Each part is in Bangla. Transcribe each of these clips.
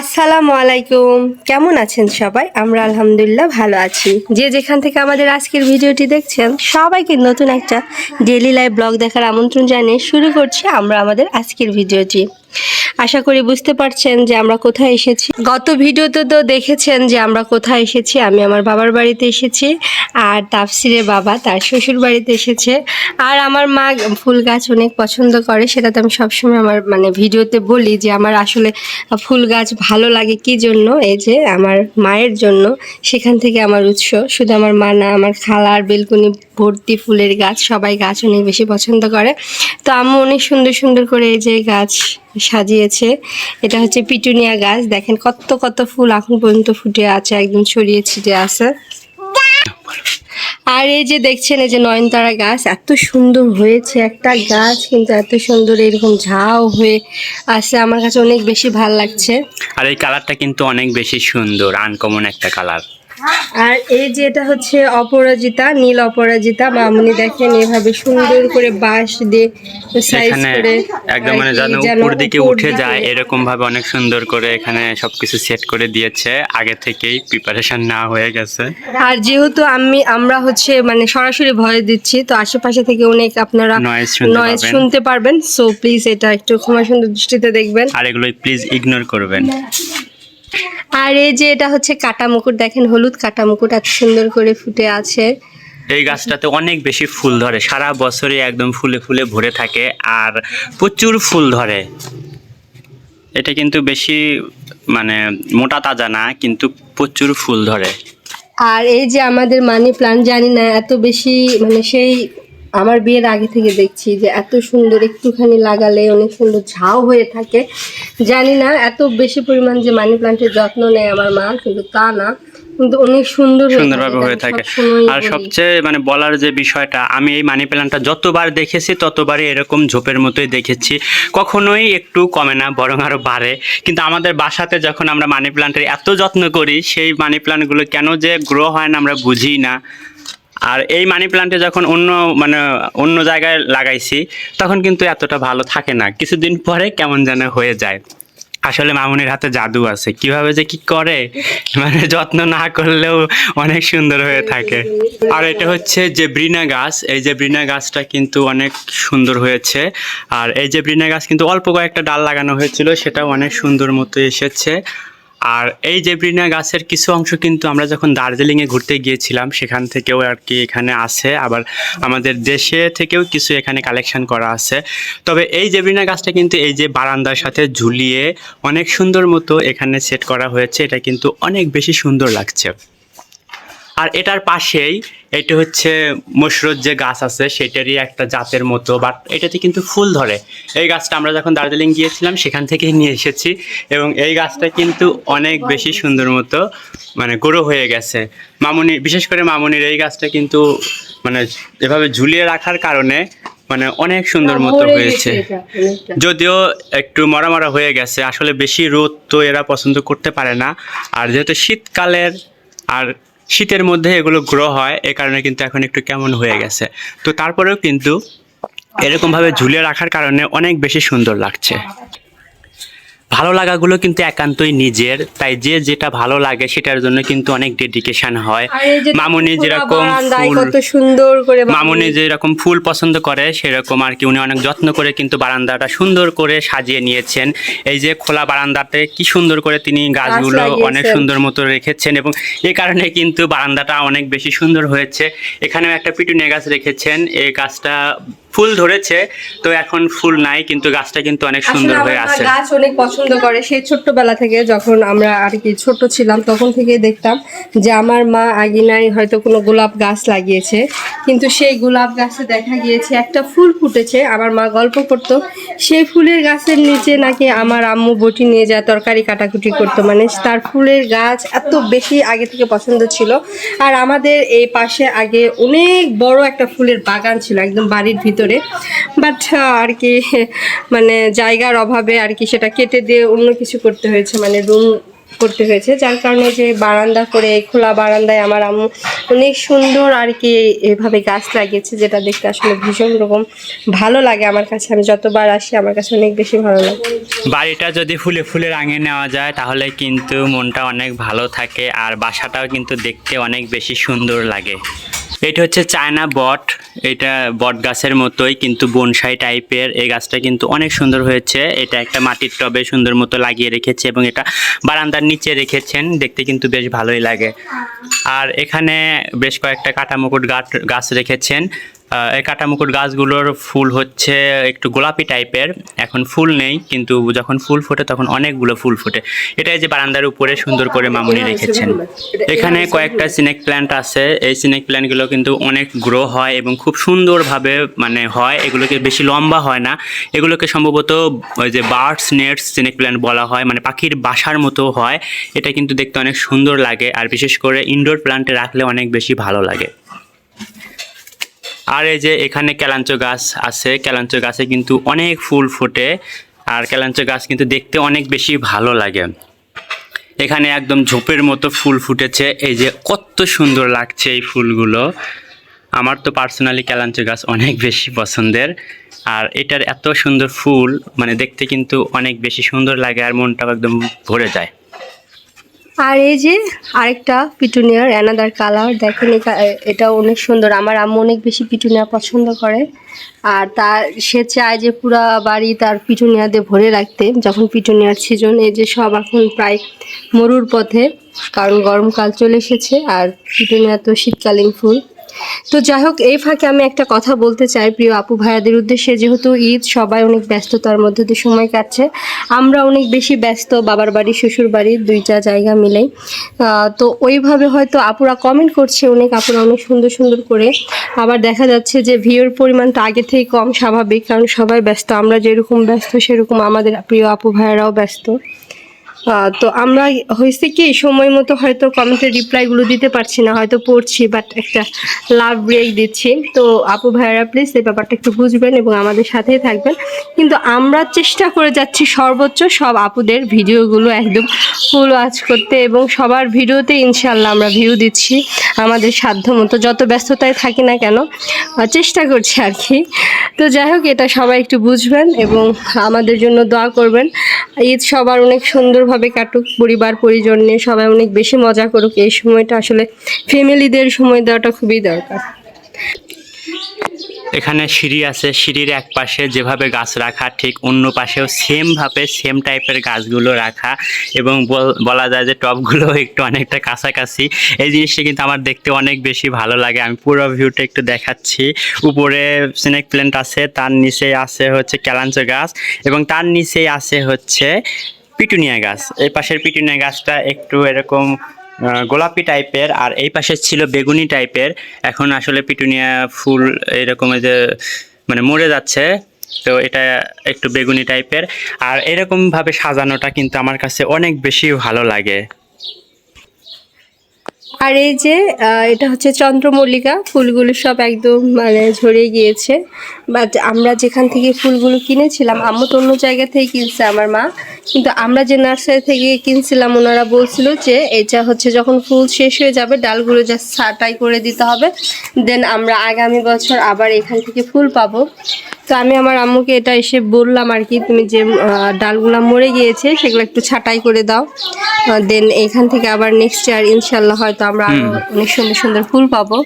আসসালামু আলাইকুম। কেমন আছেন সবাই? আমরা আলহামদুলিল্লাহ ভালো আছি। যে যেখান থেকে আমাদের আজকের ভিডিওটি দেখছেন, সবাইকে নতুন একটা ডেলি লাইভ ব্লগ দেখার আমন্ত্রণ জানিয়ে শুরু করছি আমরা আমাদের আজকের ভিডিওটি। আশা করি বুঝতে পারছেন যে আমরা কোথায় এসেছি। গত ভিডিওতে তো দেখেছেন যে আমরা কোথায় এসেছি, আমি আমার বাবার বাড়িতে এসেছি আর তাফসিরের বাবা তার শ্বশুর বাড়িতে এসেছে। আর আমার মা ফুল গাছ অনেক পছন্দ করে সেটা তো আমি সবসময় আমার মানে ভিডিওতে বলি যে আমার আসলে ফুল গাছ ভালো লাগে কি জন্য? এই যে আমার মায়ের জন্য সেখান থেকে আমার উৎস। শুধু আমার মা না, আমার খালার বেলকুনি ভর্তি ফুলের গাছ, সবাই গাছ অনেক বেশি পছন্দ করে। তো আম্মু অনেক সুন্দর সুন্দর করে এই যে গাছ সাজিয়েছে। এটা হচ্ছে পিটুনিয়া গাছ। দেখেন কত কত ফুল এখন পর্যন্ত ফুটে আছে, একদম ছড়িয়ে ছিটে আছে। আর এই যে দেখছেন, এই যে নয়নতারা গাছ, এত সুন্দর হয়েছে একটা গাছ, কিন্তু এত সুন্দর এরকম ঝাও হয়ে আছে। আমার কাছে অনেক বেশি ভালো লাগছে। আর এই কালারটা কিন্তু অনেক বেশি সুন্দর আনকমন একটা কালার। আর এই যে এটা হচ্ছে অপরাজিতা নীল অপরাজিতা মামুনি দেখেন এভাবে সুন্দর করে বাঁশ দিয়ে সাইজ করে একদম মানে যেন উপর দিকে উঠে যায় এরকম ভাবে অনেক সুন্দর করে এখানে সবকিছু সেট করে দিয়েছে আগে থেকেই প্রিপারেশন না হয়ে গেছে। আর যেহেতু আমি আমরা হচ্ছে মানে সরাসরি ভয় দিচ্ছি তো আশেপাশে থেকে অনেক আপনারা নয়েজ শুনতে পারবেন। সো প্লিজ এটা একটু ক্ষমা সুন্দর দৃষ্টিতে দেখবেন। আর এগুলো প্লিজ ইগনোর করবেন। আর এই যে এটা হচ্ছে কাটা মুকুট দেখেন হলুদ কাটা মুকুট এত সুন্দর করে ফুটে আছে। এই গাছটাতে অনেক বেশি ফুল ধরে সারা বছরই একদম ফুলে ফুলে ভরে থাকে আর প্রচুর ফুল ধরে। এটা কিন্তু বেশি মানে মোটা তাজা না কিন্তু প্রচুর ফুল ধরে। আর এই যে আমাদের মানি প্লান্ট জানি না এত বেশি মানে সেই আমার বিয়ের আগে থেকে দেখছি যে এত সুন্দর একটুখানি লাগালে অনেক সুন্দর ঝাউ হয়ে থাকে। জানি না এত বেশি পরিমাণ যে মানি প্লান্টের যত্ন নেয় আমার মা কিন্তু তা না। কিন্তু অনেক সুন্দর সুন্দরভাবে হয়ে থাকে। আর সবচেয়ে মানে বলার যে বিষয়টা আমি এই মানি প্ল্যান্টটা যতবার দেখেছি ততবারই এরকম ঝোপের মতোই দেখেছি। কখনোই একটু কমে না বরং আরও বাড়ে। কিন্তু আমাদের বাসাতে যখন আমরা মানি প্ল্যান্টের এত যত্ন করি সেই মানি প্ল্যান্টগুলো কেন যে গ্রো হয় না আমরা বুঝি না। আর এই মানি প্ল্যান্টে যখন অন্য মানে অন্য জায়গায় লাগাইছি, তখন কিন্তু এতটা ভালো থাকে না। কিছুদিন পরে কেমন যেন হয়ে যায়। আসলে মামুনির হাতে জাদু আছে। কীভাবে যে কি করে মানে যত্ন না করলেও অনেক সুন্দর হয়ে থাকে। আর এটা হচ্ছে যে ব্রিনা গাছ। এই যে ব্রিনা গাছটা কিন্তু অনেক সুন্দর হয়েছে। আর এই যে ব্রিনা গাছ কিন্তু অল্প কয়েকটা ডাল লাগানো হয়েছিল, সেটাও অনেক সুন্দর মতো এসেছে। আর এই যে ব্রিনা গাছের কিছু অংশ কিন্তু আমরা যখন দার্জিলিংয়ে ঘুরতে গিয়েছিলাম, সেখান থেকেও আর কি এখানে আছে। আবার আমাদের দেশে থেকেও কিছু এখানে কালেকশন করা আছে। তবে এই জেব্রিনা গাছটা কিন্তু এই যে বারান্দার সাথে ঝুলিয়ে অনেক সুন্দর মতো এখানে সেট করা হয়েছে, এটা কিন্তু অনেক বেশি সুন্দর লাগছে। আর এটার পাশেই এটা হচ্ছে মশরুর যে গাছ আছে সেটারই একটা জাতের মতো বাট এটাতে কিন্তু ফুল ধরে। এই গাছটা আমরা যখন দার্জিলিং গিয়েছিলাম সেখান থেকেই নিয়ে এসেছি এবং এই গাছটা কিন্তু অনেক বেশি সুন্দর মতো মানে গ্রো হয়ে গেছে। মামুনি বিশেষ করে মামুনির এই গাছটা কিন্তু মানে এভাবে ঝুলিয়ে রাখার কারণে মানে অনেক সুন্দর মতো হয়েছে। যদিও একটু মরা মরা হয়ে গেছে আসলে বেশি রোদ তো এরা পছন্দ করতে পারে না। আর যেহেতু শীতকালের আর শীতের মধ্যে এগুলো গ্রো হয়, এ কারণে কিন্তু এখন একটু কেমন হয়ে গেছে। তো তারপরেও কিন্তু এরকমভাবে ঝুলিয়ে রাখার কারণে অনেক বেশি সুন্দর লাগছে। ভালো লাগাগুলো কিন্তু একান্তই নিজের। তাই যে যেটা ভালো লাগে সেটার জন্য কিন্তু অনেক ডেডিকেশন হয়। মামুনি যেরকম ফুল কত সুন্দর করে মামুনি যেরকম ফুল পছন্দ করে সেরকম আর কি উনি অনেক যত্ন করে কিন্তু বারান্দাটা সুন্দর করে সাজিয়ে নিয়েছেন। এই যে খোলা বারান্দাতে কি সুন্দর করে তিনি গাছগুলো। অনেক সুন্দর মতো রেখেছেন এবং এই কারণে কিন্তু বারান্দাটা অনেক বেশি সুন্দর হয়েছে। এখানেও একটা পিটুনিয়া গাছ রেখেছেন। এই গাছটা ফুল ধরেছে তো এখন ফুল নাই কিন্তু গাছটা কিন্তু অনেক সুন্দর হয়ে আছে। গাছ অনেক পছন্দ করে। সেই ছোট্টবেলা থেকে যখন আমরা আর কি ছোট ছিলাম তখন থেকে দেখতাম যে আমার মা আগিনায় হয়তো কোনো গোলাপ গাছ লাগিয়েছে। কিন্তু সেই গোলাপ গাছে দেখা গিয়েছে একটা ফুল ফুটেছে আমার মা গল্প করতো সেই ফুলের গাছের নিচে নাকি আমার আম্মু বটি নিয়ে যায় তরকারি কাটাকুটি করতো। মানে তার ফুলের গাছ এত বেশি আগে থেকে পছন্দ ছিল। আর আমাদের এই পাশে আগে অনেক বড় একটা ফুলের বাগান ছিল একদম বাড়ির ভিতরে। বাট আর কি মানে জায়গার অভাবে আর কি সেটা কেটে দিয়ে অন্য কিছু করতে হয়েছে মানে রুম করতে হয়েছে। যার কারণে যে বারান্দা করে খোলা বারান্দায় আমার আম্মু অনেক সুন্দর আর কি এভাবে গাছ লাগিয়েছে, যেটা দেখতে আসলে ভীষণ রকম ভালো লাগে আমার কাছে। আমি যতবার আসি, আমার কাছে অনেক বেশি ভালো লাগে। বাড়িটা যদি ফুলে ফুলে রাঙিয়ে নেওয়া যায়, তাহলে কিন্তু মনটা অনেক ভালো থাকে, আর বাসাটাও কিন্তু দেখতে অনেক বেশি সুন্দর লাগে। এটা হচ্ছে চায়না বট। এটা বট গাছের মতোই, কিন্তু বনসাই টাইপের। এই গাছটা কিন্তু অনেক সুন্দর হয়েছে। এটা একটা মাটির টবে সুন্দর মতো লাগিয়ে রেখেছে এবং এটা বারান্দার নিচে রেখেছেন। দেখতে কিন্তু বেশ ভালোই লাগে। আর এখানে বেশ কয়েকটা কাটামুকুট গাছ গাছ রেখেছেন। এই কাটামুকুট গাছগুলোর ফুল হচ্ছে একটু গোলাপি টাইপের। এখন ফুল নেই কিন্তু যখন ফুল ফোটে তখন অনেকগুলো ফুল ফোটে। এটাই যে বারান্দার উপরে সুন্দর করে মামুনি রেখেছেন। এখানে কয়েকটা সিনেক প্ল্যান্ট আছে। এই সিনেক প্ল্যান্টগুলো কিন্তু অনেক গ্রো হয় এবং খুব সুন্দরভাবে মানে হয়। এগুলোকে বেশি লম্বা হয় না। এগুলোকে সম্ভবত ওই যে বার্ডস নেটস সিনেক প্ল্যান্ট বলা হয় মানে পাখির বাসার মতো হয়। এটা কিন্তু দেখতে অনেক সুন্দর লাগে। আর বিশেষ করে ইনডোর প্ল্যান্টে রাখলে অনেক বেশি ভালো লাগে। আর এই যে এখানে ক্যালাঞ্চ গাছ আছে ক্যালাঞ্চ গাছে কিন্তু অনেক ফুল ফোটে আর ক্যালাঞ্চ গাছ কিন্তু দেখতে অনেক বেশি ভালো লাগে। এখানে একদম ঝোপের মতো ফুল ফুটেছে, এই যে কত সুন্দর লাগছে এই ফুলগুলো। আমার তো পার্সোনালি ক্যালাঞ্চ গাছ অনেক বেশি পছন্দের আর এটার এত সুন্দর ফুল মানে দেখতে কিন্তু অনেক বেশি সুন্দর লাগে আর মনটাও একদম ভরে যায়। আর এই যে আরেকটা পিটুনিয়ার অ্যানাদার কালার দেখেন এটা অনেক সুন্দর। আমার আম্মু অনেক বেশি পিটুনিয়া পছন্দ করে। আর তার, সে চায় যে পুরা বাড়ি তার পিটুনিয়া দিয়ে ভরে রাখতে, যখন পিটুনিয়ার সিজন এই যে সব এখন প্রায় মরুর পথে, কারণ গরমকাল চলে এসেছে, আর পিটুনিয়া তো শীতকালীন ফুল। তো যাই হোক, এই ফাঁকে আমি একটা কথা বলতে চাই প্রিয় আপু ভাইয়াদের উদ্দেশ্যে। যেহেতু ঈদ, সবাই অনেক ব্যস্ততার মধ্যে দিয়ে সময় কাটছে। আমরা অনেক বেশি ব্যস্ত, বাবার বাড়ি, শ্বশুর বাড়ি, দুইটা জায়গা মিলেই। তো ওইভাবে হয়তো আপুরা কমেন্ট করছে, অনেক আপুরা অনেক সুন্দর সুন্দর করে। আবার দেখা যাচ্ছে যে ভিউর পরিমাণটা আগে থেকে কম স্বাভাবিক, কারণ সবাই ব্যস্ত। আমরা যেরকম ব্যস্ত, সেরকম আমাদের প্রিয় আপু ভাইয়ারাও ব্যস্ত। তো আমরা হয়েছে কি, সময় মতো হয়তো কমেন্টের রিপ্লাইগুলো দিতে পারছি না, হয়তো পড়ছি বাট একটা লাভ ব্রেক দিচ্ছি। তো আপু ভাইয়ারা প্লিজ এই ব্যাপারটা একটু বুঝবেন এবং আমাদের সাথেই থাকবেন। কিন্তু আমরা চেষ্টা করে যাচ্ছি সর্বোচ্চ সব আপুদের ভিডিওগুলো একদম ফুল ওয়াচ করতে এবং সবার ভিডিওতে ইনশাল্লাহ আমরা ভিউ দিচ্ছি আমাদের সাধ্য মতো। যত ব্যস্ততায় থাকি না কেন চেষ্টা করছি আর কি। তো যাই হোক, এটা সবাই একটু বুঝবেন এবং আমাদের জন্য দোয়া করবেন। ঈদ সবার অনেক সুন্দরভাবে কাটুক, পরিবার, পরিজন নিয়ে সবাই অনেক বেশি মজা করুক, এই সময়টা আসলে ফ্যামিলিদের সময় দেওয়াটা খুবই দরকার। এখানে সিঁড়ি আছে, সিঁড়ির এক পাশে যেভাবে গাছ রাখা, ঠিক অন্য পাশেও সেমভাবে সেম টাইপের গাছগুলো রাখা এবং বল- যায় যে টবগুলো একটু অনেকটা কাছাকাছি। এই জিনিসটা কিন্তু আমার দেখতে অনেক বেশি ভালো লাগে। আমি পুরো ভিউটা একটু দেখাচ্ছি। উপরে স্নেক প্ল্যান্ট আছে, তার নিচে আছে হচ্ছে ক্যালাঞ্চ গাছ এবং তার নিচেই আছে হচ্ছে পিটুনিয়া গাছ। এই পাশের পিটুনিয়া গাছটা একটু এরকম গোলাপি টাইপের, আর এই পাশে ছিল বেগুনি টাইপের। এখন আসলে পিটুনিয়া ফুল এরকম যে মানে মরে যাচ্ছে, তো এটা একটু বেগুনি টাইপের। আর এরকম ভাবে সাজানোটা কিন্তু আমার কাছে অনেক বেশি ভালো লাগে। আর এই যে এটা হচ্ছে চন্দ্রমল্লিকা। ফুলগুলো সব একদম মানে ঝরে গিয়েছে। বাট আমরা যেখান থেকে ফুলগুলো কিনেছিলাম আম্মু তো অন্য জায়গা থেকে কিনছে আমার মা। কিন্তু আমরা যে নার্সারি থেকে কিনছিলাম ওনারা বলছিল যে এটা হচ্ছে যখন ফুল শেষ হয়ে যাবে ডালগুলো জাস্ট ছাটাই করে দিতে হবে। দেন আমরা আগামী বছর আবার এখান থেকে ফুল পাবো। তো আমি আমার আম্মুকে এটা এসে বললাম আর কি তুমি যে ডালগুলো মরে গিয়েছে সেগুলো একটু ছাটাই করে দাও। দেন এখান থেকে আবার নেক্সট ইয়ার ইনশাল্লাহ হয়তো আমরা আরও অনেক সুন্দর সুন্দর ফুল পাবো।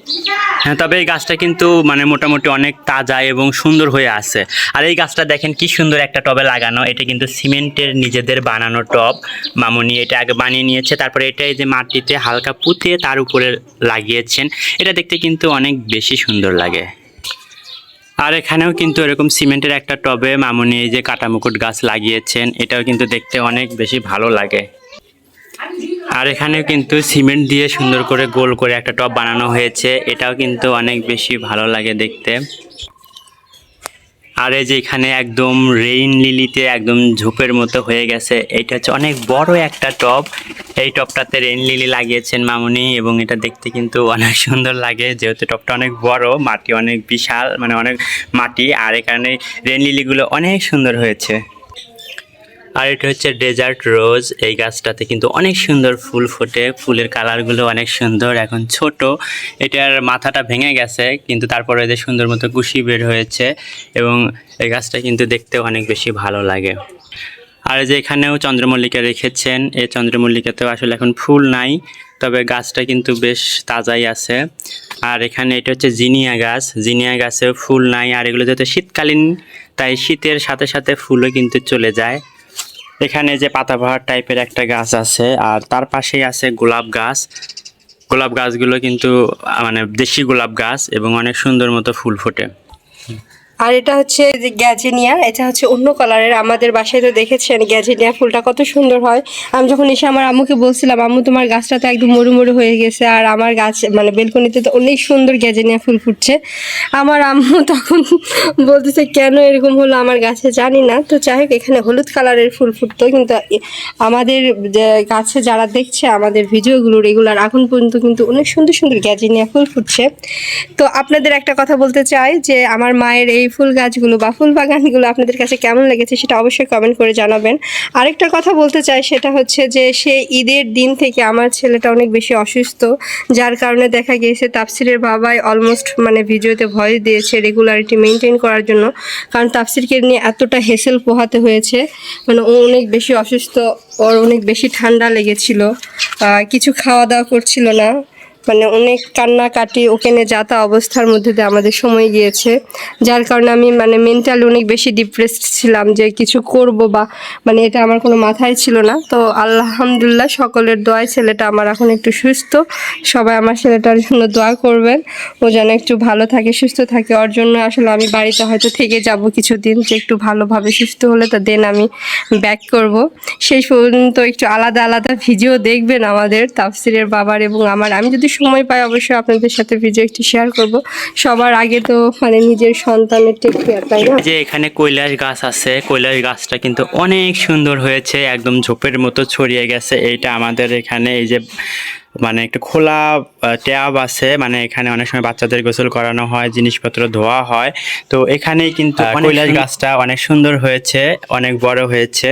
হ্যাঁ তবে এই গাছটা কিন্তু মানে মোটামুটি অনেক তাজা এবং সুন্দর হয়ে আছে। আর এই গাছটা দেখেন কি সুন্দর একটা টবে লাগানো। এটা কিন্তু সিমেন্টের নিজেদের বানানো টব। মামুনি এটা আগে বানিয়ে নিয়েছে, তারপরে এটা এই যে মাটিতে হালকা পুঁতে তার উপরে লাগিয়েছেন। এটা দেখতে কিন্তু অনেক বেশি সুন্দর লাগে। আর এখানেও কিন্তু এরকম সিমেন্টের একটা টবে মামুনি এই যে কাটামুকুট গাছ লাগিয়েছেন। এটাও কিন্তু দেখতে অনেক বেশি ভালো লাগে। আর এখানেও কিন্তু সিমেন্ট দিয়ে সুন্দর করে গোল করে একটা টব বানানো হয়েছে। এটাও কিন্তু অনেক বেশি ভালো লাগে দেখতে। আর যে এখানে একদম রেইন লিলিতে একদম ঝোপের মতো হয়ে গেছে, এটা হচ্ছে অনেক বড় একটা টপ এই টপটাতে রেইন লিলি লাগিয়েছেন মামনি এবং এটা দেখতে কিন্তু অনেক সুন্দর লাগে, যেহেতু টপটা অনেক বড়, মাটি অনেক বিশাল মানে অনেক মাটি, আর এখানে রেইন লিলিগুলো অনেক সুন্দর হয়েছে। আর এটা হচ্ছে ডেজার্ট রোজ। এই গাছটাতে কিন্তু অনেক সুন্দর ফুল ফোটে। ফুলের কালারগুলো অনেক সুন্দর, এখন ছোট। এটার মাথাটা ভেঙে গেছে, কিন্তু তারপরে এদের সুন্দর মতো কুশি বের হয়েছে এবং এই গাছটা কিন্তু দেখতে অনেক বেশি ভালো লাগে। আর যে এখানেও চন্দ্রমল্লিকা রেখেছেন। এই চন্দ্রমল্লিকাতেও আসলে এখন ফুল নাই, তবে গাছটা কিন্তু বেশ তাজাই আছে। আর এখানে এটা হচ্ছে জিনিয়া গাছ। জিনিয়া গাছেও ফুল নাই, আর এগুলো যেহেতু শীতকালীন, তাই শীতের সাথে সাথে ফুলও কিন্তু চলে যায়। এখানে যে পাতাবাহার টাইপের একটা গাছ আছে, আর তার পাশেই আছে গোলাপ গাছ। গোলাপ গাছগুলো কিন্তু মানে দেশি গোলাপ গাছ এবং অনেক সুন্দর মতো ফুল ফোটে। আর এটা হচ্ছে যে গ্যাজেনিয়া, এটা হচ্ছে অন্য কালারের আমাদের বাসায় তো দেখেছেন গ্যাজেনিয়া ফুলটা কত সুন্দর হয়। আমি যখন এসে আমার আম্মুকে বলছিলাম, আম্মু, তোমার গাছটা তো একদম মরু মরু হয়ে গেছে, আর আমার গাছ মানে বেলকনিতে তো অনেক সুন্দর গ্যাজেনিয়া ফুল ফুটছে। আমার আম্মু তখন বলতেছে, কেন এরকম হলো আমার গাছে? জানি না। তো যাই হোক, এখানে হলুদ কালারের ফুল ফুটতো, কিন্তু আমাদের গাছে যারা দেখছে, আমাদের ভিডিওগুলো রেগুলার এখন পর্যন্ত কিন্তু অনেক সুন্দর সুন্দর গ্যাজেনিয়া ফুল ফুটছে। তো আপনাদের একটা কথা বলতে চাই যে, আমার মায়ের এই ফুল গাছগুলো বা ফুল বাগানগুলো আপনাদের কাছে কেমন লেগেছে সেটা অবশ্যই কমেন্ট করে জানাবেন। আরেকটা কথা বলতে চাই সেটা হচ্ছে যে সে ঈদের দিন থেকে আমার ছেলেটা অনেক বেশি অসুস্থ, যার কারণে দেখা গিয়েছে তাফসিরের বাবাই অলমোস্ট মানে ভিডিওতে ভয় দিয়েছে রেগুলারিটি মেনটেন করার জন্য। কারণ তাফসিরকে নিয়ে এতটা হেসেল পোহাতে হয়েছে মানে ও অনেক বেশি অসুস্থ, ওর অনেক বেশি ঠান্ডা লেগেছিল কিছু খাওয়া দাওয়া করছিল না। মানে অনেক কান্নাকাটি, ওখানে যাতা অবস্থার মধ্যে দিয়ে আমাদের সময় গিয়েছে। যার কারণে আমি মানে মেন্টালি অনেক বেশি ডিপ্রেসড ছিলাম যে কিছু করব বা মানে এটা আমার কোনো মাথায় ছিল না। তো আলহামদুলিল্লাহ সকলের দোয়ায় ছেলেটা আমার এখন একটু সুস্থ। সবাই আমার ছেলেটার জন্য দোয়া করবেন। ও যেন একটু ভালো থাকে, সুস্থ থাকে। ওর জন্য আসলে আমি বাড়িতে হয়তো থেকে যাব কিছুদিন যে একটু ভালোভাবে সুস্থ হলে তো দেন আমি ব্যাক করব। সেই পর্যন্ত একটু আলাদা আলাদা ভিডিও দেখবেন আমাদের, তাফসিরের বাবার এবং আমার। আমি যদি সময় পাই অবশ্যই আপনাদের সাথে ভিডিও একটু শেয়ার করব। সবার আগে তো মানে নিজের সন্তানের টেক কেয়ার তাই না? যে এখানে কৈলাস গাছ আছে কৈলাস গাছটা কিন্তু অনেক সুন্দর হয়েছে একদম ঝোপের মতো ছড়িয়ে গেছে। এইটা আমাদের এখানে এই যে মানে একটু খোলা ট্যাব আছে মানে এখানে অনেক সময় বাচ্চাদের গোসল করানো হয় জিনিসপত্র ধোয়া হয়। তো এখানেই কিন্তু কৈলাস গাছটা অনেক সুন্দর হয়েছে অনেক বড় হয়েছে।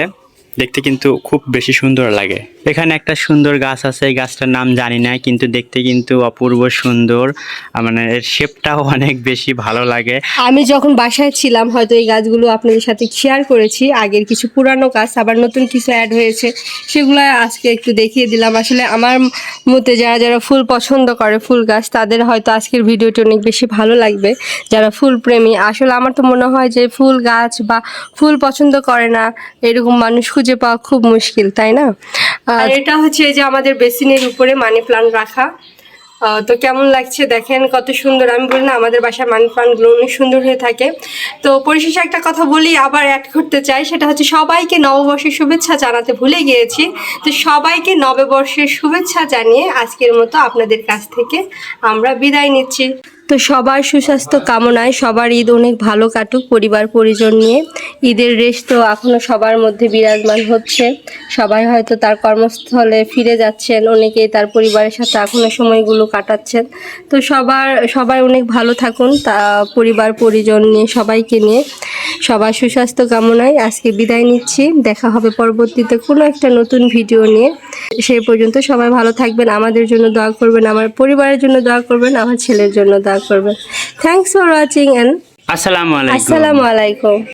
দেখতে কিন্তু খুব বেশি সুন্দর লাগে। এখানে একটা সুন্দর গাছ আছে, এই গাছটার নাম জানি না, কিন্তু দেখতে কিন্তু অপূর্ব সুন্দর। মানে এর শেপটাও অনেক বেশি ভালো লাগে। আমি যখন বাসায় ছিলাম, হয়তো এই গাছগুলো আপনাদের সাথে শেয়ার করেছি। আগের কিছু পুরানো গাছ, আবার নতুন কিছু অ্যাড হয়েছে। সেগুলো আজকে একটু দেখিয়ে দিলাম। আসলে আমার মতে যারা যারা ফুল পছন্দ করে ফুল গাছ, তাদের হয়তো আজকের ভিডিওটি অনেক বেশি ভালো লাগবে, যারা ফুল প্রেমী আসলে আমার তো মনে হয় যে ফুল গাছ বা ফুল পছন্দ করে না, এরকম মানুষ খুঁজে পাওয়া খুব মুশকিল, তাই না? আর এটা হচ্ছে যে আমাদের বেসিনের উপরে মানি প্লান্ট রাখা। তো কেমন লাগছে দেখেন, কত সুন্দর। আমি বলি না, আমাদের বাসায় মানি প্লান্টগুলো অনেক সুন্দর হয়ে থাকে। তো পরিশেষে একটা কথা বলি, আবার অ্যাড করতে চাই। সেটা হচ্ছে সবাইকে নববর্ষের শুভেচ্ছা জানাতে ভুলে গিয়েছি। তো সবাইকে নববর্ষের শুভেচ্ছা জানিয়ে আজকের মতো আপনাদের কাছ থেকে আমরা বিদায় নিচ্ছি। তো সবার সুস্বাস্থ্য কামনায় সবার ঈদ অনেক ভালো কাটুক, পরিবার, পরিজন নিয়ে। ঈদের রেশ তো এখনও সবার মধ্যে বিরাজমান হচ্ছে। সবাই হয়তো তার কর্মস্থলে ফিরে যাচ্ছেন, অনেকেই তার পরিবারের সাথে এখনও সময়গুলো কাটাচ্ছেন। তো সবার, সবাই অনেক ভালো থাকুন, তা পরিবার, পরিজন নিয়ে, সবাইকে নিয়ে। সবার সুস্বাস্থ্য কামনায় আজকে বিদায় নিচ্ছি। দেখা হবে পরবর্তীতে কোনো একটা নতুন ভিডিও নিয়ে। সেই পর্যন্ত সবাই ভালো থাকবেন, আমাদের জন্য দোয়া করবেন, আমার পরিবারের জন্য দোয়া করবেন, আমার ছেলের জন্য দোয়া করবেন থ্যাংকস ফর ওয়াচিং অ্যান্ড আসসালামু আলাইকুম। আসসালামু আলাইকুম।